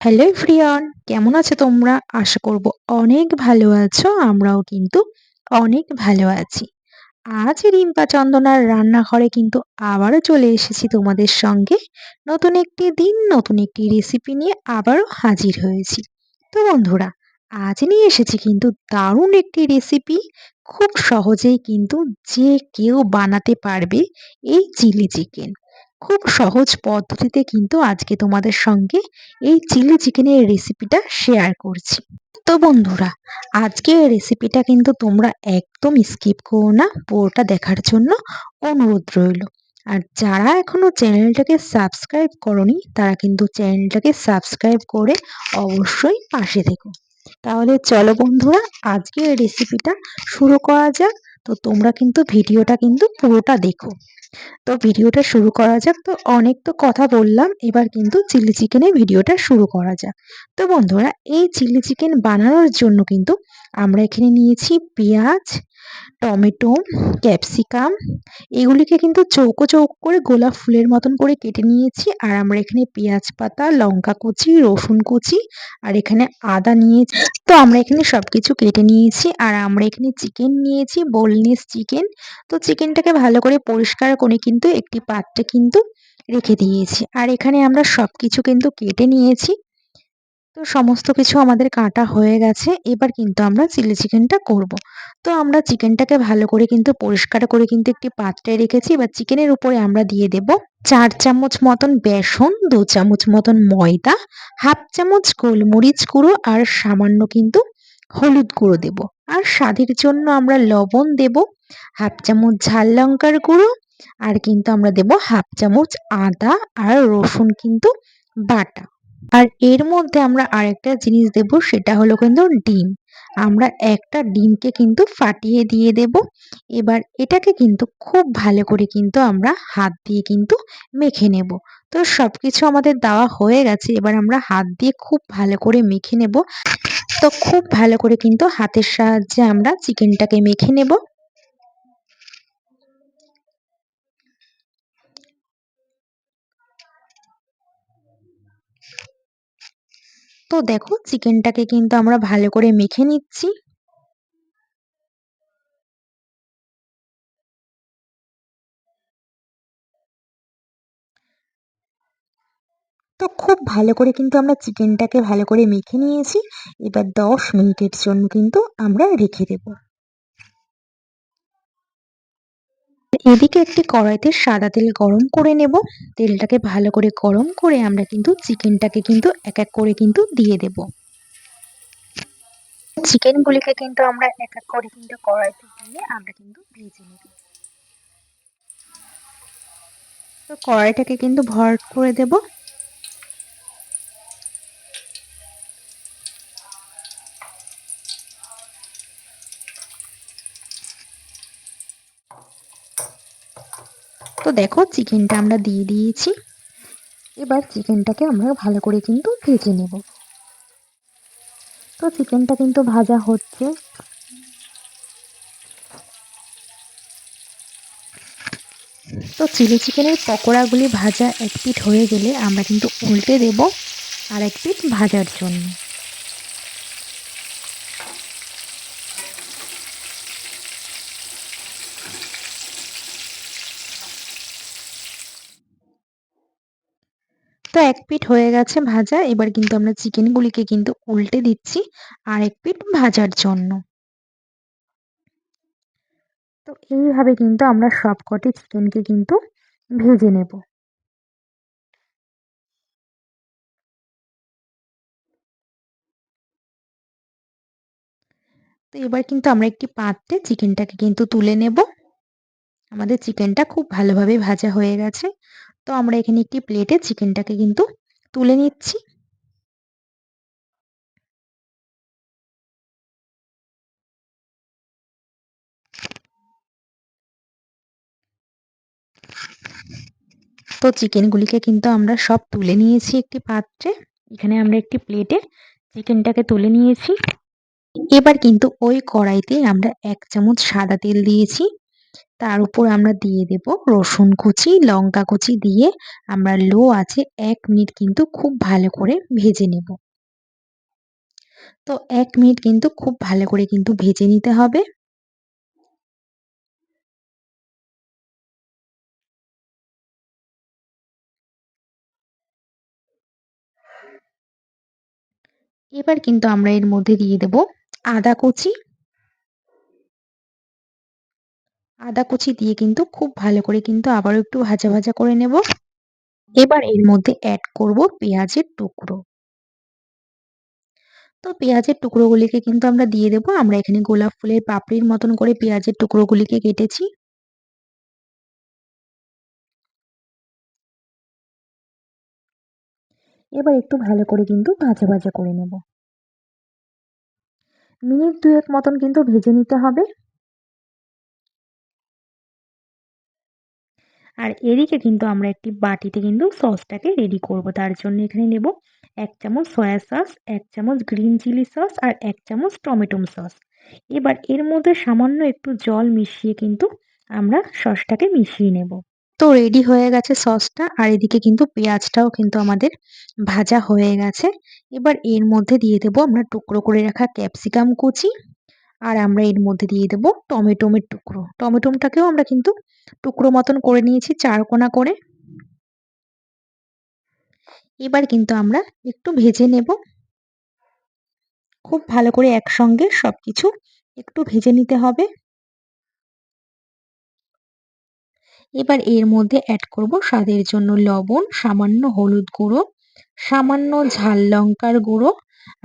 Hello everyone কেমন আছো তোমরা? আশা করব অনেক ভালো আছো, আমরাও কিন্তু অনেক ভালো আছি। আজ রিম্পা চন্দনার রান্নাঘরে কিন্তু আবারও চলে এসেছি তোমাদের সঙ্গে। নতুন একটি দিন, নতুন একটি রেসিপি নিয়ে আবারও হাজির হয়েছি। তো বন্ধুরা, আজ নিয়ে এসেছি কিন্তু দারুণ একটি রেসিপি খুব সহজেই কিন্তু যে কেউ বানাতে পারবে এই চিলি চিকেন খুব সহজ পদ্ধতিতে কিন্তু আজকে তোমাদের সঙ্গে এই চিলি চিকেনের রেসিপিটা শেয়ার করছি। তো বন্ধুরা আজকে এই রেসিপিটা কিন্তু তোমরা একদম স্কিপ করো না, পুরোটা দেখার জন্য অনুরোধ রইল। আর যারা এখনও চ্যানেলটাকে সাবস্ক্রাইব করনি, তারা কিন্তু চ্যানেলটাকে সাবস্ক্রাইব করে অবশ্যই পাশে থেকো। তাহলে চলো বন্ধুরা আজকে এই রেসিপিটা শুরু করা যাক। তো তোমরা কিন্তু ভিডিওটা কিন্তু পুরোটা দেখো। তো ভিডিওটা শুরু করা যাক। তো অনেক তো কথা বললাম, এবার কিন্তু চিলি চিকেনের ভিডিওটা শুরু করা যাক। তো বন্ধুরা, এই চিলি চিকেন বানানোর জন্য কিন্তু আমরা এখানে নিয়েছি পেঁয়াজ টমেটো, ক্যাপসিকাম, এগুলিকে কিন্তু চৌকো চৌকো করে গোলাপ ফুলের মতন করে কেটে নিয়েছি। আর আমরা এখানে পেঁয়াজ পাতা, লঙ্কা কুচি, রসুন কুচি আর এখানে আদা নিয়েছি। তো আমরা এখানে সব কিছু কেটে নিয়েছি আর আমরা এখানে চিকেন নিয়েছি, বোলনেস চিকেন। তো চিকেনটাকে ভালো করে পরিষ্কার করে কিন্তু একটি পাত্রে কিন্তু রেখে দিয়েছি। আর এখানে আমরা সব কিছু কিন্তু কেটে নিয়েছি। তো সমস্ত কিছু আমাদের কাটা হয়ে গেছে, এবার কিন্তু আমরা চিলি চিকেনটা করব। তো আমরা চিকেনটাকে ভালো করে কিন্তু পরিষ্কার করে কিন্তু একটি পাত্রে রেখেছি, এবার চিকেনের উপরে আমরা দিয়ে দেব চার চামচ মতন বেসন, দু চামচ মতন ময়দা, হাফ চামচ গোলমরিচ গুঁড়ো আর সামান্য কিন্তু হলুদ গুঁড়ো দেব আর স্বাদের জন্য আমরা লবণ দেব, হাফ চামচ ঝাল লঙ্কার গুঁড়ো, আর কিন্তু আমরা দেব হাফ চামচ আদা আর রসুন কিন্তু বাটা আর এর মধ্যে আমরা আরেকটা জিনিস দেব, সেটা হলো কিন্তু ডিম। আমরা একটা ডিমকে কিন্তু ফাটিয়ে দিয়ে দেব। এবার এটাকে কিন্তু খুব ভালো করে কিন্তু আমরা হাত দিয়ে কিন্তু মেখে নেব। তো সব কিছু আমাদের দেওয়া হয়ে গেছে, এবার আমরা হাত দিয়ে খুব ভালো করে মেখে নেব। তো খুব ভালো করে কিন্তু হাতের সাহায্যে আমরা চিকেনটাকে মেখে নেব। তো দেখো চিকেনটাকে কিন্তু আমরা ভালো করে মেখে নিচ্ছি। তো খুব ভালো করে কিন্তু আমরা চিকেনটাকে ভালো করে মেখে নিয়েছি। এবার দশ মিনিটের জন্য কিন্তু আমরা রেখে দেব। এদিকে একটি কড়াইতে সাদা তেল গরম করে নেব। তেলটাকে ভালো করে গরম করে আমরা কিন্তু চিকেনটাকে কিন্তু এক এক করে কিন্তু দিয়ে দেব। চিকেনগুলিকে কিন্তু আমরা এক এক করে কিন্তু কড়াইতে দিয়ে আমরা কিন্তু ভেজে নেব। তো কড়াইটাকে কিন্তু ভর করে দেব। তো দেখো চিকেনটা আমরা দিয়ে দিয়েছি। এবার চিকেনটাকে আমরা ভালো করে কিন্তু ভেজে নেব। তো চিকেনটা কিন্তু ভাজা হচ্ছে। তো চিলি চিকেনের পকোড়াগুলি ভাজা এক পিঠ হয়ে গেলে আমরা কিন্তু উল্টে দেব আর এক পিঠ ভাজার জন্য। তো এক পিঠ হয়ে গেছে ভাজা। এবার কিন্তু আমরা চিকেনগুলিকে কিন্তু উল্টে দিচ্ছি আর এক পিঠ ভাজার জন্য। তো এইভাবে কিন্তু আমরা সবকটি চিকেনকে কিন্তু ভেজে নেব। তো এবার কিন্তু আমরা একটি পাত্রে চিকেনটাকে কিন্তু তুলে নেব। আমাদের চিকেনটা খুব ভালোভাবে ভাজা হয়ে গেছে। তো আমরা এখানে একটি প্লেটে চিকেনটাকে কিন্তু তুলে নিচ্ছি। তো চিকেনগুলিকে কিন্তু আমরা সব তুলে নিয়েছি একটি পাত্রে। এখানে আমরা একটি প্লেটে চিকেনটাকে তুলে নিয়েছি। এবার কিন্তু ওই কড়াইতে আমরা এক চামচ সাদা তেল দিয়েছি। তার উপর আমরা দিয়ে দেব রসুন কুচি, লঙ্কা কুচি দিয়ে আমরা লো আছে এক মিনিট কিন্তু খুব ভালো করে ভেজে নেব। তো এক মিনিট কিন্তু খুব ভালো করে কিন্তু ভেজে নিতে হবে। এবার কিন্তু আমরা এর মধ্যে দিয়ে দেব আদা কুচি আদা কুচি দিয়ে কিন্তু খুব ভালো করে কিন্তু আবারও একটু ভাজা ভাজা করে নেব। এবার এর মধ্যে অ্যাড করব পেঁয়াজের টুকরো। তো পেঁয়াজের টুকরোগুলিকে কিন্তু আমরা দিয়ে দেবো। আমরা এখানে গোলাপ ফুলের পাপড়ির মতন করে পেঁয়াজের টুকরোগুলিকে কেটেছি। এবার একটু ভালো করে কিন্তু ভাজা ভাজা করে নেব। মিনিট দুয়েক মতন কিন্তু ভেজে নিতে হবে। আর এদিকে কিন্তু আমরা একটি বাটিতে কিন্তু সসটাকে রেডি করব। তার জন্য এখানে নেব এক চামচ সয়া সস এক চামচ গ্রিন চিলি সস আর এক চামচ টমেটো সস এবার এর মধ্যে সামান্য একটু জল মিশিয়ে কিন্তু আমরা সসটাকে মিশিয়ে নেব। তো রেডি হয়ে গেছে সসটা আর এদিকে কিন্তু পেঁয়াজটাও কিন্তু আমাদের ভাজা হয়ে গেছে। এবার এর মধ্যে দিয়ে দেবো আমরা টুকরো করে রাখা ক্যাপসিকাম কুচি। আর আমরা এর মধ্যে দিয়ে দেবো টমেটোমের টুকরো। টমেটোমটাকেও আমরা কিন্তু টুকরো মতন করে নিয়েছি, চার কোনা করে। এবার কিন্তু আমরা একটু ভেজে নেব। খুব ভালো করে একসঙ্গে সব কিছু একটু ভেজে নিতে হবে। এবার এর মধ্যে অ্যাড করব স্বাদের জন্য লবণ, সামান্য হলুদ গুঁড়ো, সামান্য ঝাল লঙ্কার গুঁড়ো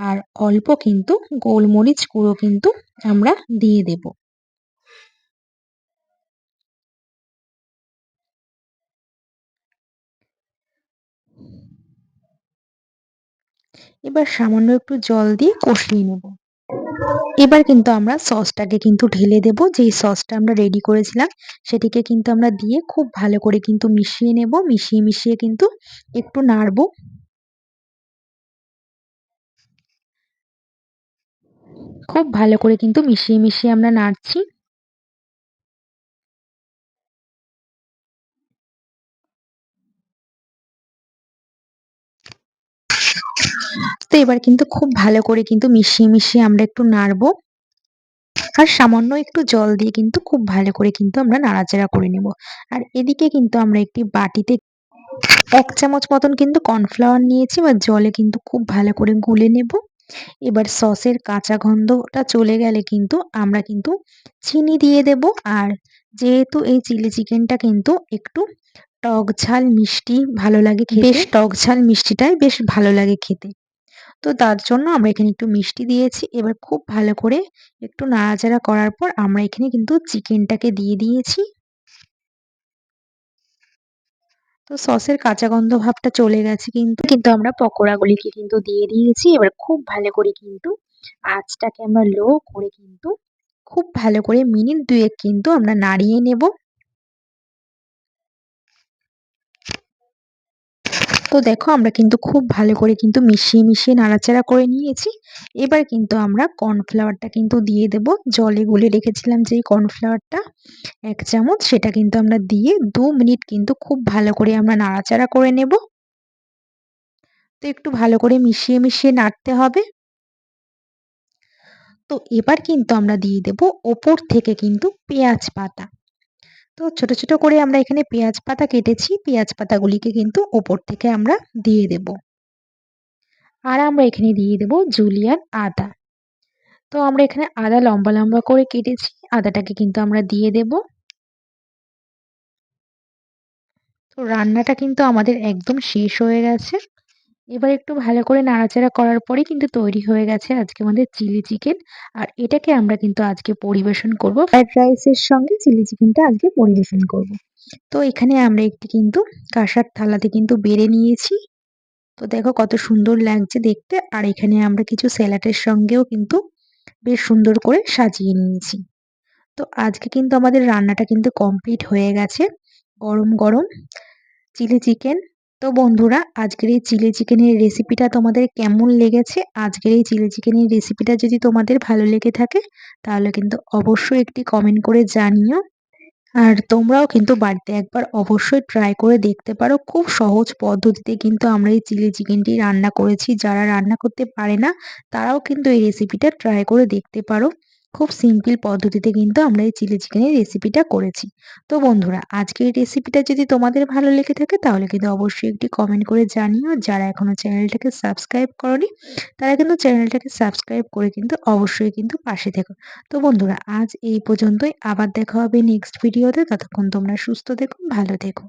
আর অল্প কিন্তু গোলমরিচ গুঁড়ো কিন্তু আমরা দিয়ে দেব। এবার সামান্য একটু জল দিয়ে কষিয়ে নেব। এবার কিন্তু আমরা সসটাকে কিন্তু ঢেলে দেব। যেই সসটা আমরা রেডি করেছিলাম, সেটিকে কিন্তু আমরা দিয়ে খুব ভালো করে কিন্তু মিশিয়ে নেব। মিশিয়ে মিশিয়ে কিন্তু একটু নাড়ব। খুব ভালো করে কিন্তু মিশিয়ে মিশিয়ে আমরা নাড়ছি। তো এবার কিন্তু খুব ভালো করে কিন্তু মিশিয়ে মিশিয়ে আমরা একটু নাড়বো। আর সামান্য একটু জল দিয়ে কিন্তু খুব ভালো করে কিন্তু আমরা নাড়াচাড়া করে নেব। আর এদিকে কিন্তু আমরা একটি বাটিতে এক চামচ মতন কিন্তু কর্নফ্লাওয়ার নিয়েছি বা জলে কিন্তু খুব ভালো করে গুলে নেব। এবার সসের কাঁচা গন্ধটা চলে গেলে কিন্তু আমরা কিন্তু চিনি দিয়ে দেব। আর যেহেতু এই চিলি চিকেনটা কিন্তু একটু টক ঝাল মিষ্টি ভালো লাগে বেশ টক ঝাল মিষ্টিটাই বেশ ভালো লাগে খেতে। তো তার জন্য আমরা এখানে একটু মিষ্টি দিয়েছি। এবার খুব ভালো করে একটু নাড়াচাড়া করার পর আমরা এখানে কিন্তু চিকেনটাকে দিয়ে দিয়েছি। তো সসের কাঁচা গন্ধ ভাবটা চলে গেছে কিন্তু কিন্তু আমরা পকোড়াগুলিকে কিন্তু দিয়ে দিয়েছি। এবার খুব ভালো করে কিন্তু আঁচটাকে আমরা লো করে কিন্তু, খুব ভালো করে মিনিট দুয়েক কিন্তু আমরা নাড়িয়ে নেব। তো দেখো আমরা কিন্তু খুব ভালো করে কিন্তু মিশিয়ে মিশিয়ে নাড়াচাড়া করে নিয়েছি। এবার কিন্তু আমরা কর্নফ্লাওয়ারটা কিন্তু দিয়ে দেব। জলে গুলে রেখেছিলাম যেই কর্নফ্লাওয়ারটা, এক চামচ। সেটা কিন্তু আমরা দিয়ে দু মিনিট কিন্তু খুব ভালো করে আমরা নাড়াচাড়া করে নেব। তো একটু ভালো করে মিশিয়ে মিশিয়ে নাড়তে হবে। তো এবার কিন্তু আমরা দিয়ে দেব ওপর থেকে কিন্তু পেঁয়াজ পাতা। তো ছোট ছোট করে আমরা এখানে পেঁয়াজ পাতা কেটেছি। পেঁয়াজ পাতাগুলিকে কিন্তু ওপর থেকে আমরা দিয়ে দেব। আর আমরা এখানে দিয়ে দেব জুলিয়ান আদা। তো আমরা এখানে আদা লম্বা লম্বা করে কেটেছি। আদাটাকে কিন্তু আমরা দিয়ে দেব। তো রান্নাটা কিন্তু আমাদের একদম শেষ হয়ে গেছে। এবার একটু ভালো করে নাড়াচাড়া করার পরে কিন্তু তৈরি হয়ে গেছে আজকে আমাদের চিলি চিকেন। আর এটাকে আমরা কিন্তু আজকে পরিবেশন করব। ফ্রাইড রাইসের সঙ্গে চিলি চিকেনটা আজকে পরিবেশন করব। তো এখানে আমরা একটি কিন্তু কাঁসার থালাতে কিন্তু বেড়ে নিয়েছি। তো দেখো কত সুন্দর লাগছে দেখতে। আর এখানে আমরা কিছু স্যালাডের সঙ্গেও কিন্তু বেশ সুন্দর করে সাজিয়ে নিয়েছি। তো আজকে কিন্তু আমাদের রান্নাটা কিন্তু কমপ্লিট হয়ে গেছে। গরম গরম চিলি চিকেন তো বন্ধুরা, আজকের এই চিলি চিকেনের রেসিপিটা তোমাদের কেমন লেগেছে? আজকের এই চিলি চিকেনের রেসিপিটা যদি তোমাদের ভালো লেগে থাকে, তাহলে কিন্তু অবশ্যই একটি কমেন্ট করে জানিও। আর তোমরাও কিন্তু বাড়িতে একবার অবশ্যই ট্রাই করে দেখতে পারো। খুব সহজ পদ্ধতিতে কিন্তু আমরা এই চিলি চিকেনটি রান্না করেছি। যারা রান্না করতে পারে না, তারাও কিন্তু এই রেসিপিটা ট্রাই করে দেখতে পারো। খুব সিম্পল পদ্ধতিতে কিন্তু আমরা এই চিলি চিকেনের রেসিপিটা করেছি। তো বন্ধুরা, আজকে আজকের রেসিপিটা যদি তোমাদের ভালো লেগে থাকে, তাহলে কিন্তু অবশ্যই একটি কমেন্ট করে জানিও। যারা এখনও চ্যানেলটাকে সাবস্ক্রাইব করনি, তারা কিন্তু চ্যানেলটাকে সাবস্ক্রাইব করে কিন্তু অবশ্যই কিন্তু পাশে থেকো। তো বন্ধুরা, আজ এই পর্যন্তই। আবার দেখা হবে নেক্সট ভিডিওতে ততক্ষণ তোমরা সুস্থ থেকো, ভালো থেকো।